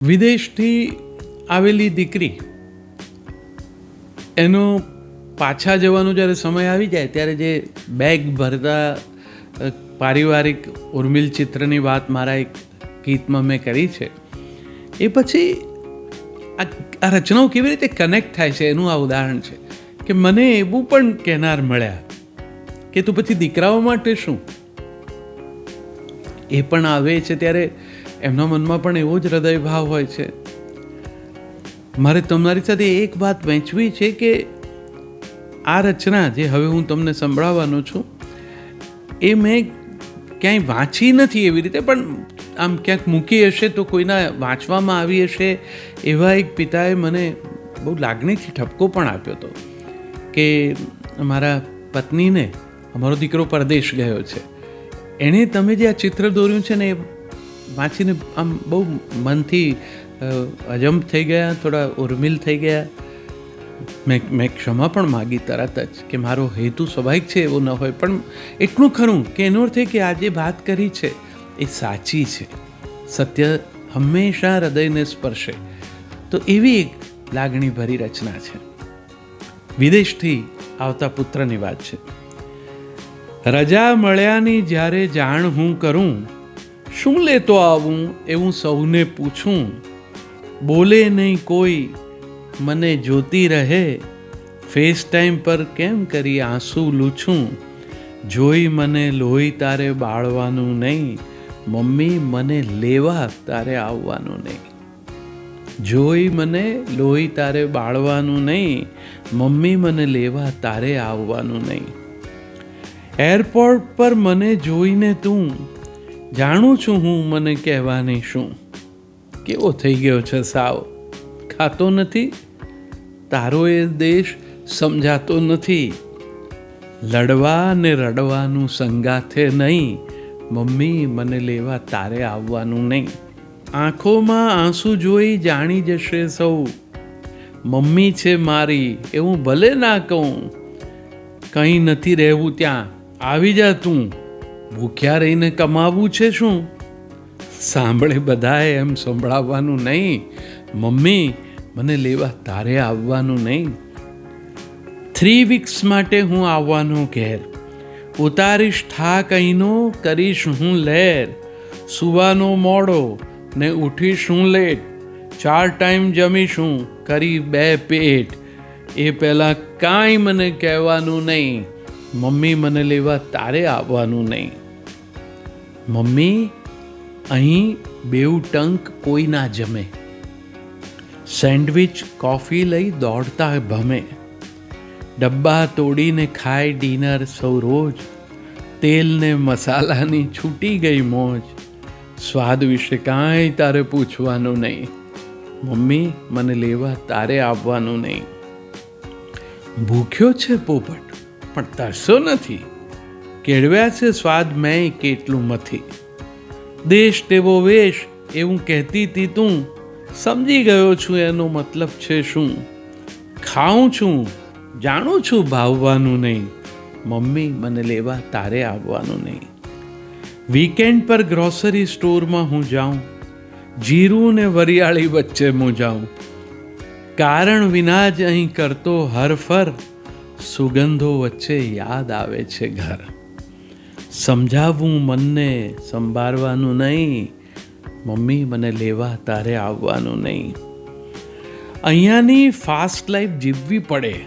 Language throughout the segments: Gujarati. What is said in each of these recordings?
વિદેશથી આવેલી દીકરી, એનો પાછા જવાનો જ્યારે સમય આવી જાય, ત્યારે જે બેગ ભરતા પારિવારિક ઉર્મિલ ચિત્રની વાત મારા એક ગીતમાં મેં કરી છે, એ પછી આ રચનાઓ કેવી રીતે કનેક્ટ થાય છે એનું આ ઉદાહરણ છે કે મને એવું પણ કહેનાર મળ્યા કે તું પછી દીકરાઓ માટે શું? એ પણ આવે છે ત્યારે એમના મનમાં પણ એવો જ હૃદય ભાવ હોય છે. મારે તમારી સાથે એક વાત વહેંચવી છે કે આ રચના જે હવે હું તમને સંભળાવવાનો છું, એ મેં ક્યાંય વાંચી નથી એવી રીતે, પણ આમ ક્યાંક મૂકી હશે તો કોઈના વાંચવામાં આવી હશે, એવા એક પિતાએ મને બહુ લાગણીથી ઠપકો પણ આપ્યો હતો કે મારા પત્નીને, અમારો દીકરો પરદેશ ગયો છે. એણે તમે જે આ ચિત્ર દોર્યું છે ને, એ વાંચીને આમ બહુ મનથી અજંપ થઈ ગયા, થોડા ઉર્મિલ થઈ ગયા. મેં મેં ક્ષમા પણ માગી તરત જ કે મારો હેતુ સ્વાભાવિક છે એવો ન હોય, પણ એટલું ખરું કે એનો અર્થ એ કે આજે વાત કરી છે એ સાચી છે. સત્ય હંમેશા હૃદયને સ્પર્શે. તો એવી એક લાગણીભરી રચના છે. વિદેશથી આવતા પુત્રની વાત છે. રજા મળ્યાની જ્યારે જાણ હું કરું શું લેતો આવું? એવું સૌને પૂછું. બોલે નહીં કોઈ. મને જોતી રહે. ફેસ ટાઈમ પર કેમ કરી આંસુ લૂછું? જોઈ મને લોહી તારે બાળવાનું નહીં. મમ્મી, મને લેવા તારે આવવાનું નહીં. જોઈ મને લોહી તારે બાળવાનું નહીં. મમ્મી, મને લેવા તારે આવવાનું નહીં. એરપોર્ટ પર મને જોઈને તું. જાણું છું હું મને કહેવાની શું. કેવો થઈ ગયો છે સાવ? ખાતો નથી? તારો એ દેશ સમજાતો નથી. લડવા ને રડવાનું સંગાથે નહીં. મમ્મી, મને લેવા તારે આવવાનું નહીં. આંખોમાં આંસુ જોઈ જાણી જશે સૌ. મમ્મી છે મારી, એવું ભલે ના કહું. કંઈ નથી રહેવું ત્યાં. આવી જા તું. ભૂખ્યા રહીને કમાવું છે શું? સાંભળે બધાએ એમ સંભળાવવાનું નહીં. મમ્મી, મને લેવા તારે આવવાનું નહીં. થ્રી વીક્સ માટે હું આવવાનો ઘેર. ઉતારીશ થાક અહીંનો, કરીશ હું લહેર. સુવાનો મોડો ને ઉઠીશ હું લેટ. ચાર ટાઈમ જમીશું, કરી બે પેટ. એ પહેલાં કાંઈ મને કહેવાનું નહીં. મમ્મી, મને લેવા તારે આવવાનું નહીં. મમ્મી, અહીં બેઉ ટંક કોઈ ના જમે. સેન્ડવિચ, કોફી લઈ દોડતા ભમે. ડબ્બા તોડીને ખાય ડિનર સૌ રોજ. તેલને મસાલાની છૂટી ગઈ મોજ. સ્વાદ વિશે કાંઈ તારે પૂછવાનું નહીં. મમ્મી, મને લેવા તારે આવવાનું નહીં. ભૂખ્યો છે પોપટ, પણ તરસો નથી. કેળવ્યા છે સ્વાદ મેં કેટલું મથી. દેશ તેવો વેશ, એવું કહેતી હતી તું. સમજી ગયો છું એનો મતલબ છે શું? ખાઉં છું, જાણું છું ભાવવાનું નહીં. મમ્મી, મને લેવા તારે આવવાનું નહીં. વીકેન્ડ પર ગ્રોસરી સ્ટોરમાં હું જાઉં. જીરું ને વરિયાળી વચ્ચે હું જાઉં. કારણ વિના જ અહીં કરતો હરફર, સુગંધો વચ્ચે યાદ આવે છે ઘર. સમજાવવું મનને સંભાળવાનું નહીં. મમ્મી મને લેવા તારે આવવાનું નહીં. અહીંયાની ફાસ્ટ લાઈફ જીવવી પડે.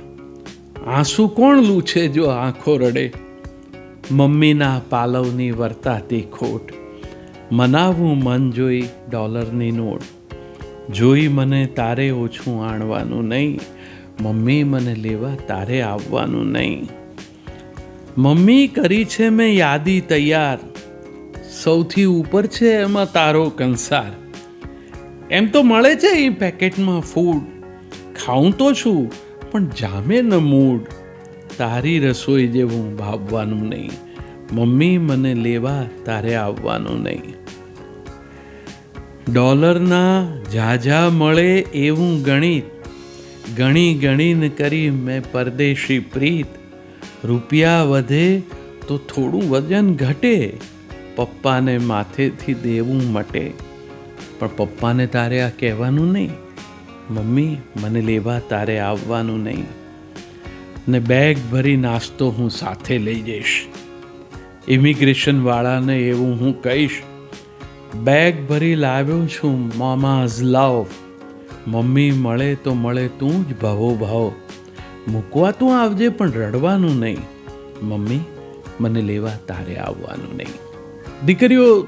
આંસુ કોણ લૂછે જો આંખો રડે? મમ્મીના પાલવની વર્તાતી ખોટ. મનાવું મન જોઈ ડોલરની નોટ. જોઈ મને તારે ઓછું આણવાનું નહીં. મમ્મી મને લેવા તારે આવવાનું નહીં. મમ્મી કરી છે મેં યાદી તૈયાર. સૌથી ઉપર છે એમાં તારો કંસાર. એમ તો મળે છે એ પેકેટમાં ફૂડ ખાઉં તો છું, પણ જામે ન મૂડ તારી રસોઈ જેવું ભાવવાનું નહીં. મમ્મી મને લેવા, તારે આવવાનું નહીં. ડોલરના ઝાઝા મળે એવું ગણિત. ગણી ગણીને કરી મેં પરદેશી પ્રીત. રૂપિયા વધે તો થોડું વજન ઘટે. પપ્પાને માથેથી દેવું મટે. પણ પપ્પાને તારે આ કહેવાનું નહીં. મમ્મી, મને લેવા તારે આવવાનું નહીં. ને બેગ ભરી નાસ્તો હું સાથે લઈ જઈશ. ઇમિગ્રેશન વાળાને એવું હું કહીશ. બેગ ભરી લાવ્યો છું, મામાઝ લવ. મમ્મી મળે તો મળે તું જ ભાવો ભાવ. મૂકવા તો આવજે, પણ રડવાનું નહીં. મમ્મી, મને લેવા તારે આવવાનું નહીં. દીકરીઓ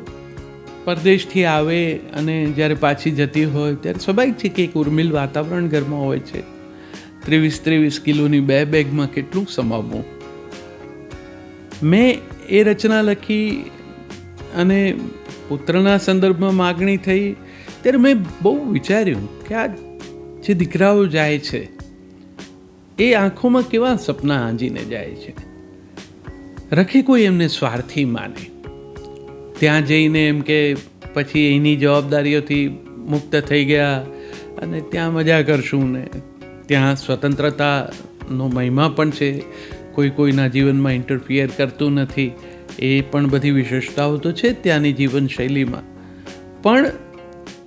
પરદેશથી આવે અને જ્યારે પાછી જતી હોય, ત્યારે સ્વાભાવિક છે કે એક ઉર્મિલ વાતાવરણ ઘરમાં હોય છે. ત્રેવીસ ત્રેવીસ કિલોની બે બેગમાં કેટલું સમાવવું? મેં એ રચના લખી અને પુત્રના સંદર્ભમાં માગણી થઈ, ત્યારે મેં બહુ વિચાર્યું કે આ જે દીકરાઓ જાય છે એ આંખોમાં કેવા સપના આંજીને જાય છે? રખે કોઈ એમને સ્વાર્થી માને? ત્યાં જઈને એમ કે પછી એની જવાબદારીઓથી મુક્ત થઈ ગયા અને ત્યાં મજા કરશું ને. ત્યાં સ્વતંત્રતાનો મહિમા પણ છે. કોઈ કોઈના જીવનમાં ઇન્ટરફિયર કરતું નથી. એ પણ બધી વિશેષતાઓ તો છે ત્યાંની જીવનશૈલીમાં. પણ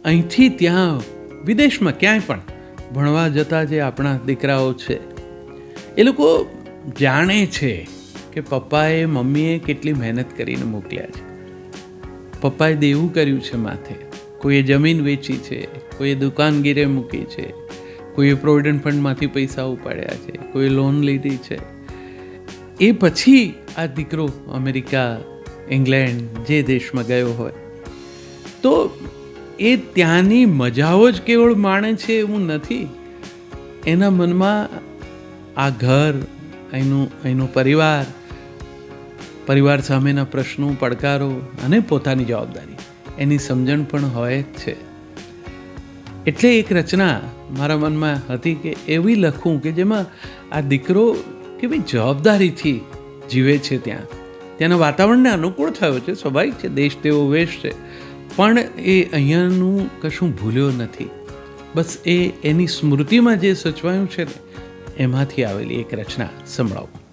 અહીંથી ત્યાં વિદેશમાં ક્યાંય પણ ભણવા જતા જે આપણા દીકરાઓ છે એ લોકો જાણે છે કે પપ્પાએ મમ્મીએ કેટલી મહેનત કરીને મોકલ્યા છે. પપ્પાએ દેવું કર્યું છે માથે. કોઈએ જમીન વેચી છે, કોઈએ દુકાન ગીરે મૂકી છે, કોઈએ પ્રોવિડન્ટ ફંડમાંથી પૈસા ઉપાડ્યા છે, કોઈએ લોન લીધી છે. એ પછી આ દીકરો અમેરિકા, ઇંગ્લેન્ડ જે દેશમાં ગયો હોય, તો એ ત્યાંની મજાઓ જ કેવળ માણે છે એવું નથી. એના મનમાં આ ઘર અહીંનું અહીંનો પરિવાર પરિવાર સામેના પ્રશ્નો, પડકારો અને પોતાની જવાબદારી, એની સમજણ પણ હોય જ છે. એટલે એક રચના મારા મનમાં હતી કે એવી લખું કે જેમાં આ દીકરો કેવી જવાબદારીથી જીવે છે ત્યાં. ત્યાંના વાતાવરણને અનુકૂળ થયો છે, સ્વાભાવિક છે, દેશ તેવો વેશ છે. પણ એ અહીંયાનું કશું ભૂલ્યો નથી. બસ એ એની સ્મૃતિમાં જે સચવાયું છે ને એમાંથી આવેલી એક રચના સંભળાવું.